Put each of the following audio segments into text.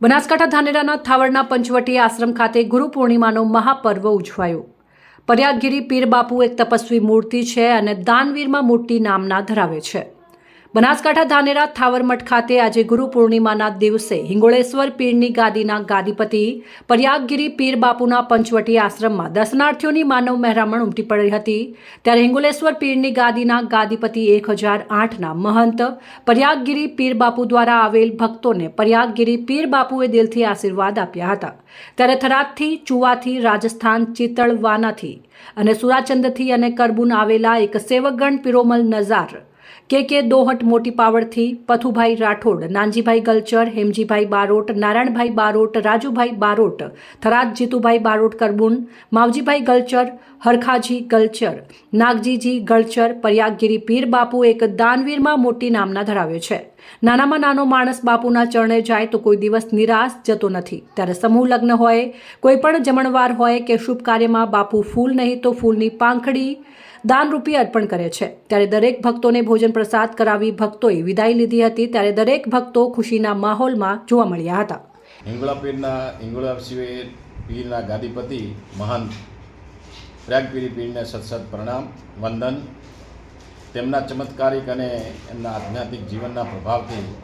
બનાસકાંઠા ધાનેરાના થાવડના પંચવટી આશ્રમ ખાતે ગુરુ પૂર્ણિમાનો મહાપર્વ ઉજવાયો. પર્યાગીરી પીર બાપુ એક તપસ્વી મૂર્તિ છે અને દાનવીરમાં મૂર્તિ નામના ધરાવે છે. બનાસકાંઠા ધાનેરા થાવરમઠ ખાતે આજે ગુરુ પૂર્ણિમાના દિવસે હિંગોળેશ્વર પીરની ગાદીના ગાદીપતિ પર્યાગગીરી પીર બાપુના પંચવટી આશ્રમમાં દર્શનાર્થીઓની માનવ મહેરામણ ઉમટી પડી હતી. ત્યારે હિંગોળેશ્વર પીરની ગાદીના ગાદીપતિ એક હજાર આઠના મહંત પર્યાગગીરી પીર બાપુ દ્વારા આવેલ ભક્તોને પર્યાગગીરી પીર બાપુએ દિલથી આશીર્વાદ આપ્યા હતા. ત્યારે થરાદથી, ચુવાથી, રાજસ્થાન ચિતળવાનાથી અને સુરાચંદથી અને કરબુન આવેલા એક સેવકગણ પિરોમલ નઝાર કે કે દોહટ મોટી પાવડથી પથુભાઈ રાઠોડ, નાનજીભાઈ ગલચર, હેમજીભાઈ બારોટ, નારાયણભાઈ બારોટ, રાજુભાઈ બારોટ, થરાદ જીતુભાઈ બારોટ કરબુન, માવજીભાઈ ગલચર, હરખાજી ગલચર, નાગજીજી ગળચર, પર્યાગગીરી પીર બાપુ એક દાનવીરમાં મોટી નામના ધરાવ્યો છે. નાનામાં નાનો માણસ બાપુના ચરણે જાય તો કોઈ દિવસ નિરાશ જતો નથી. ત્યારે સમૂહ લગ્ન હોય, કોઈ પણ જમણવાર હોય કે શુભ કાર્યમાં બાપુ ફૂલ નહીં તો ફૂલની પાંખડી દાન રૂપી અર્પણ કરે છે. ત્યારે દરેક ભક્તોને ભોજન પ્રસાદ કરાવી ભક્તોએ વિદાય લીધી હતી. ત્યારે દરેક ભક્તો ખુશીના માહોલમાં જોવા મળ્યા હતા. હિંગોળા પીરના હિંગોળા પીરના ગાદીપતિ મહંત પ્રયાગપીરી પીરને સતસત પ્રણામ, વંદન. તેમના ચમત્કારિક અને એમના આધ્યાત્મિક જીવનના પ્રભાવથી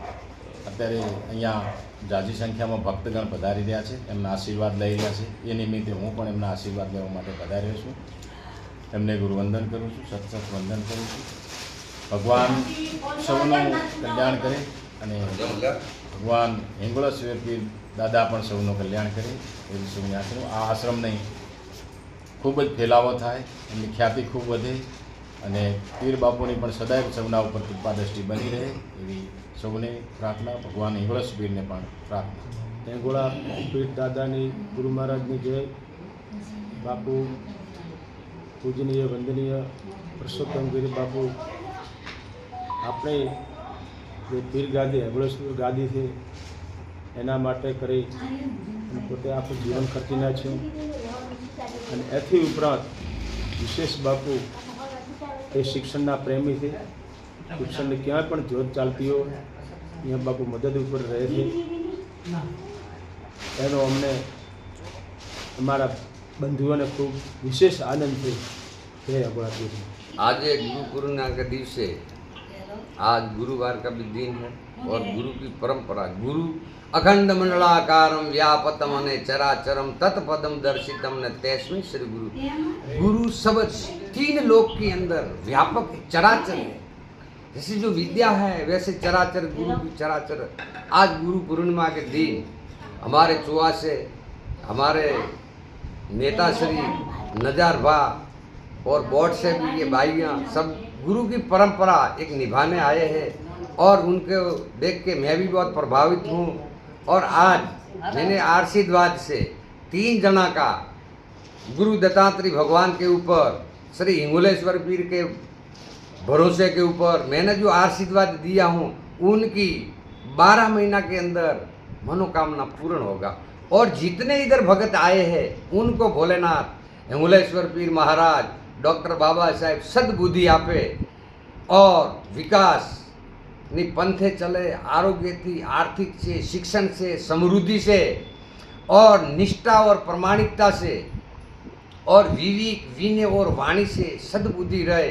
અત્યારે અહીંયા જાજી સંખ્યામાં ભક્તગણ પધારી રહ્યા છે. એમના આશીર્વાદ લઈ રહ્યા છે. એ નિમિત્તે હું પણ એમના આશીર્વાદ લેવા માટે પધાર્યો છું. એમને ગુરુવંદન કરું છું, સતસત વંદન કરું છું. ભગવાન સૌનું કલ્યાણ કરે અને ભગવાન હિંગોળા શિવરથી દાદા પણ સૌનું કલ્યાણ કરે એવી સૌની આશરો. આ આશ્રમને ખૂબ જ ફેલાવો થાય એમની ખ્યાતિ ખૂબ વધે અને પીર બાપુની પણ સદાય સૌના ઉપર કૃપા દ્રષ્ટિ બની રહે એવી સૌને પ્રાર્થના, ભગવાન હિંગોળા શિબિરને પણ પ્રાર્થના. મેંગોળા પીઠ દાદાની ગુરુ મહારાજની જય. બાપુ પૂજનીય, વંદનીય પુરુષોત્તમગીરી બાપુ, આપણે જે પીર ગાદી હબળેશ્વર ગાદી છે એના માટે કરી પોતે આખું જીવન ખર્ચી નાખ્યું. અને એથી ઉપરાંત વિશેષ બાપુ એ શિક્ષણના પ્રેમી છે શિક્ષણની ક્યાંય પણ જોત ચાલતી હોય અહીંયા બાપુ મદદ ઉપર રહે છે. એનો અમને અમારા બંધુઓને ખૂબ વિશેષ આનંદ છે જય અબળાપુર आज एक गुरु पूर्णिमा के दिवसे आज गुरुवार का भी दिन है और गुरु की परंपरा गुरु अखंड मंडलाकारम व्यापतम अने चराचरम तत्पदम दर्शितम ने तैस्मी श्री गुरु गुरु सब तीन लोक के अंदर व्यापक चराचर है जैसे जो विद्या है वैसे चराचर गुरु की चराचर आज गुरु पूर्णिमा के दिन हमारे चुआ से हमारे नेता श्री नजार भा और बोर्ड से भी ये भाइयाँ सब गुरु की परंपरा एक निभाने आए हैं और उनको देख के मैं भी बहुत प्रभावित हूँ। और आज मैंने आशीर्वाद से तीन जना का गुरु दत्तात्रेय भगवान के ऊपर, श्री हिंगोलेश्वर पीर के भरोसे के ऊपर मैंने जो आशीर्वाद दिया हूँ, उनकी बारह महीना के अंदर मनोकामना पूर्ण होगा। और जितने इधर भगत आए हैं उनको भोलेनाथ हिंगोलेश्वर पीर महाराज डॉक्टर बाबा साहेब सदबुद्धि આપે और विकास ની પંથે ચલે આરોગ્યથી आर्थिक से शिक्षण से समृद्धि से और निष्ठा और प्रामाणिकता से और विवेक विनय और वाणी से सद्बुद्धि रहे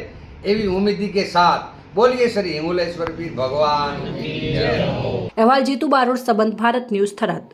एवी उम्मीदी के साथ बोलिए श्री हिंगोलेश्वर पीर भगवान की जय। અહેવાલ જીતુ બારોટ સંબંધ ભારત ન્યૂઝ થરાદ